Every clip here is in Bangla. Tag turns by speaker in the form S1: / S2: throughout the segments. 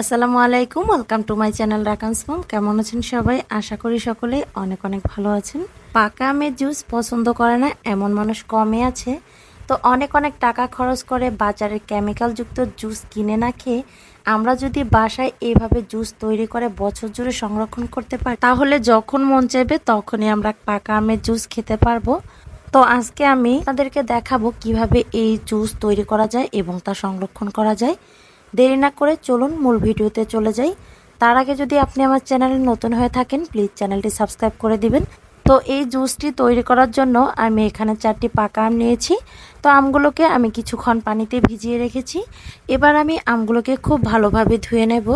S1: আসসালামু আলাইকুম ওয়েলকাম টু মাই চ্যানেল রাকান্স মম কেমন আছেন সবাই? আশা করি সকলেই অনেক অনেক ভালো আছেন। পাকা আমের জুস পছন্দ করে না, এমন মানুষ কমই আছে। তো অনেক অনেক টাকা খরচ করে বাজারের কেমিক্যালযুক্ত জুস কিনে না খেয়ে আমরা যদি বাসায় এইভাবে জুস তৈরি করে বছর জুড়ে সংরক্ষণ করতে পারি, তাহলে যখন মন চাইবে তখনই আমরা পাকা আমের জুস খেতে পারব। তো আজকে আমি আপনাদেরকে দেখাবো কীভাবে এই জুস তৈরি করা যায় এবং তা সংরক্ষণ করা যায়। দেরি না করে চলুন মূল ভিডিওতে চলে যাই। তার আগে যদি আপনি আমার চ্যানেলে নতুন হয়ে থাকেন প্লিজ চ্যানেলটি সাবস্ক্রাইব করে দিবেন। তো এই জুসটি তৈরি করার জন্য আমি এখানে চারটি পাকা আম নিয়েছি। তো আমগুলোকে আমি কিছুক্ষণ পানিতে ভিজিয়ে রেখেছি। এবার আমি আমগুলোকে খুব ভালোভাবে ধুয়ে নেব।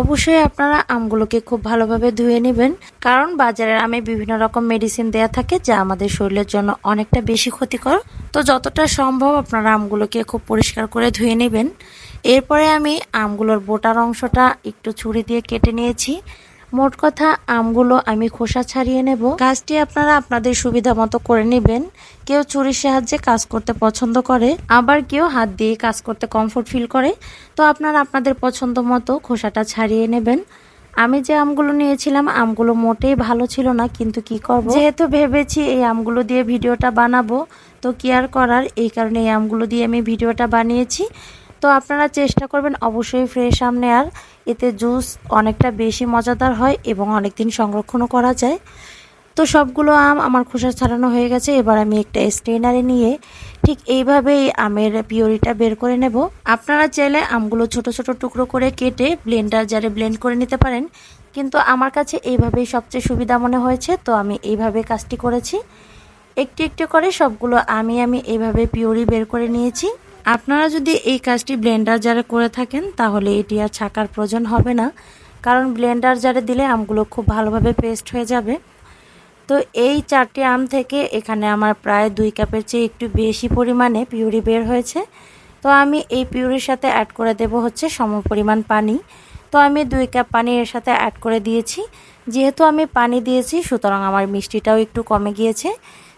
S1: অবশ্যই আপনারা আমগুলোকে খুব ভালোভাবে ধুয়ে নেবেন, কারণ বাজারের আমে বিভিন্ন রকম মেডিসিন দেয়া থাকে যা আমাদের শরীরের জন্য অনেকটা বেশি ক্ষতিকর। তো যতটা সম্ভব আপনারা আমগুলোকে খুব পরিষ্কার করে ধুয়ে নেবেন। এরপরে আমি আমগুলোর বোটার অংশটা একটু ছুরি দিয়ে কেটে নিয়েছি। মোট কথা, আমগুলো আমি খোসা ছাড়িয়ে নেব। কাজটি আপনারা আপনাদের সুবিধা মতো করে নেবেন। কেউ ছুরির সাহায্যে কাজ করতে পছন্দ করে, আবার কেউ হাত দিয়ে কাজ করতে কমফোর্ট ফিল করে। তো আপনারা আপনাদের পছন্দ মতো খোসাটা ছাড়িয়ে নেবেন। আমি যে আমগুলো নিয়েছিলাম, আমগুলো মোটেই ভালো ছিল না, কিন্তু কি করব? যেহেতু ভেবেছি এই আমগুলো দিয়ে ভিডিওটা বানাবো, তো কি আর করার? এই কারণে এই আমগুলো দিয়ে আমি ভিডিওটা বানিয়েছি। তো আপনারা চেষ্টা করবেন অবশ্যই ফ্রেশ আম নেওয়ার এতে জুস অনেকটা বেশি মজাদার হয় এবং অনেক দিন সংরক্ষণও করা যায়। তো সবগুলো আম আমার খোসা ছাড়ানো হয়ে গেছে, এবার আমি একটা স্ট্রেনারে নিয়ে ঠিক এইভাবেই আমের পিওরিটা বের করে নেব। আপনারা চাইলে আমগুলো ছোট ছোট টুকরো করে কেটে ব্লেন্ডার জারে ব্লেন্ড করে নিতে পারেন। কিন্তু আমার কাছে এইভাবেই সবচেয়ে সুবিধা মনে হয়েছে, তো আমি এইভাবে কাজটি করেছি। একটু একটু করে সবগুলো আমি আমি এইভাবে পিওরি বের করে নিয়েছি। আপনারা যদি এই কাজটি ব্লেন্ডার জারে করে থাকেন, তাহলে এটি আর ছাকার প্রয়োজন হবে না। কারণ ব্লেন্ডার জারে দিলে আমগুলো খুব ভালোভাবে পেস্ট হয়ে যাবে। তো এই চারটি আম থেকে এখানে আমার প্রায় দুই কাপের চেয়ে একটু বেশি পরিমাণে পিউরি বের হয়েছে। তো আমি এই পিউরির সাথে অ্যাড করে দেব হচ্ছে সম পরিমাণ পানি। তো আমি দুই কাপ পানি এর সাথে অ্যাড করে দিয়েছি। যেহেতু আমি পানি দিয়েছি, সুতরাং আমার মিষ্টিটাও একটু কমে গিয়েছে।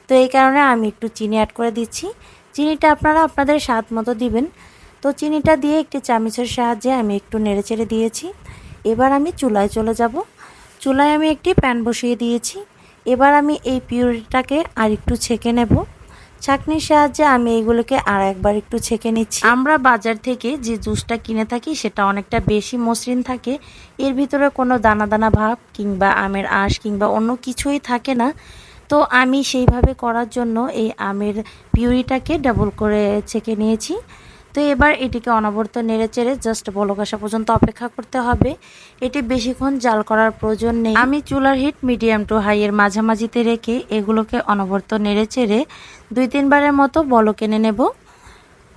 S1: তো এই কারণে আমি একটু চিনি অ্যাড করে দিচ্ছি। চিনিটা আপনারা আপনাদের স্বাদ মতো দিবেন। তো চিনিটা দিয়ে একটি চামচের সাহায্যে আমি একটু নেড়েচেড়ে দিয়েছি। এবার আমি চুলায় চলে যাব। চুলায় আমি একটি প্যান বসিয়ে দিয়েছি। এবার আমি এই পিউরিটাকে আর একটু ছেঁকে নেব। ছাঁকনির সাহায্যে আমি এইগুলোকে আর একবার একটু ছেঁকে নিচ্ছি। আমরা বাজার থেকে যে জুসটা কিনে থাকি, সেটা অনেকটা বেশি মসৃণ থাকে। এর ভিতরে কোনো দানা দানা ভাব কিংবা আমের আঁশ কিংবা অন্য কিছুই থাকে না। তো আমি সেইভাবে করার জন্য এই আমের পিউরিটাকে ডাবল করে ছেঁকে নিয়েছি। তো এবার এটিকে অনবরত নেড়ে চেড়ে জাস্ট বলক আসা পর্যন্ত অপেক্ষা করতে হবে। এটি বেশিক্ষণ জাল করার প্রয়োজন নেই। আমি চুলার হিট মিডিয়াম টু হাইয়ের মাঝামাঝিতে রেখে এগুলোকে অনবরত নেড়ে চেড়ে দুই তিনবারের মতো বলক এনে নেব।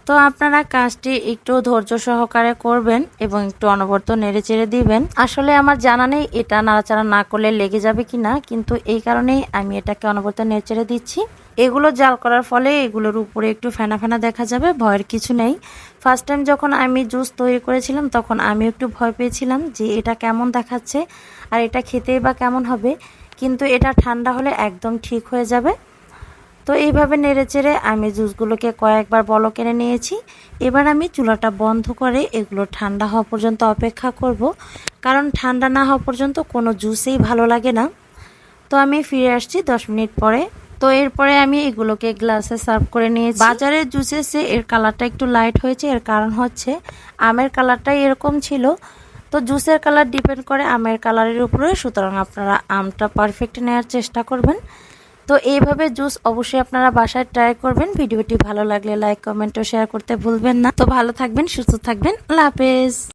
S1: তো আপনারা কাজটি একটু ধৈর্য সহকারে করবেন এবং একটু অনবরত নেড়ে চেড়ে দিবেন। আসলে আমার জানা নেই এটা নাড়াচাড়া না করলে লেগে যাবে কি না কিন্তু এই কারণেই আমি এটাকে অনবরত নেড়ে চেড়ে দিচ্ছি। এগুলো জাল করার ফলে এগুলোর উপরে একটু ফেনা ফেনা দেখা যাবে, ভয়ের কিছু নেই। ফার্স্ট টাইম যখন আমি জুস তৈরি করেছিলাম, তখন আমি একটু ভয় পেয়েছিলাম যে এটা কেমন দেখাচ্ছে আর এটা খেতেই বা কেমন হবে, কিন্তু এটা ঠান্ডা হলে একদম ঠিক হয়ে যাবে। তো এইভাবে নেড়ে চেড়ে আমি জুসগুলোকে কয়েকবার বলো কেনে নিয়েছি। এবার আমি চুলাটা বন্ধ করে এগুলো ঠান্ডা হওয়া পর্যন্ত অপেক্ষা করব। কারণ ঠান্ডা না হওয়া পর্যন্ত কোনো জুসেই ভালো লাগে না। তো আমি ফিরে আসছি দশ মিনিট পরে। তো এরপরে আমি এগুলোকে গ্লাসে সার্ভ করে নিয়েছি। বাজারের জুসেসে এর কালারটা একটু লাইট হয়েছে, এর কারণ হচ্ছে আমের কালারটাই এরকম ছিল। তো জুসের কালার ডিপেন্ড করে আমের কালারের উপরে, সুতরাং আপনারা আমটা পারফেক্ট নেওয়ার চেষ্টা করবেন। তো এইভাবে জুস অবশ্যই আপনারা বাসায় ট্রাই করবেন। ভিডিওটি ভালো লাগলে লাইক কমেন্ট ও শেয়ার করতে ভুলবেন না। তো ভালো থাকবেন, সুস্থ থাকবেন। আল্লাহ হাফেজ।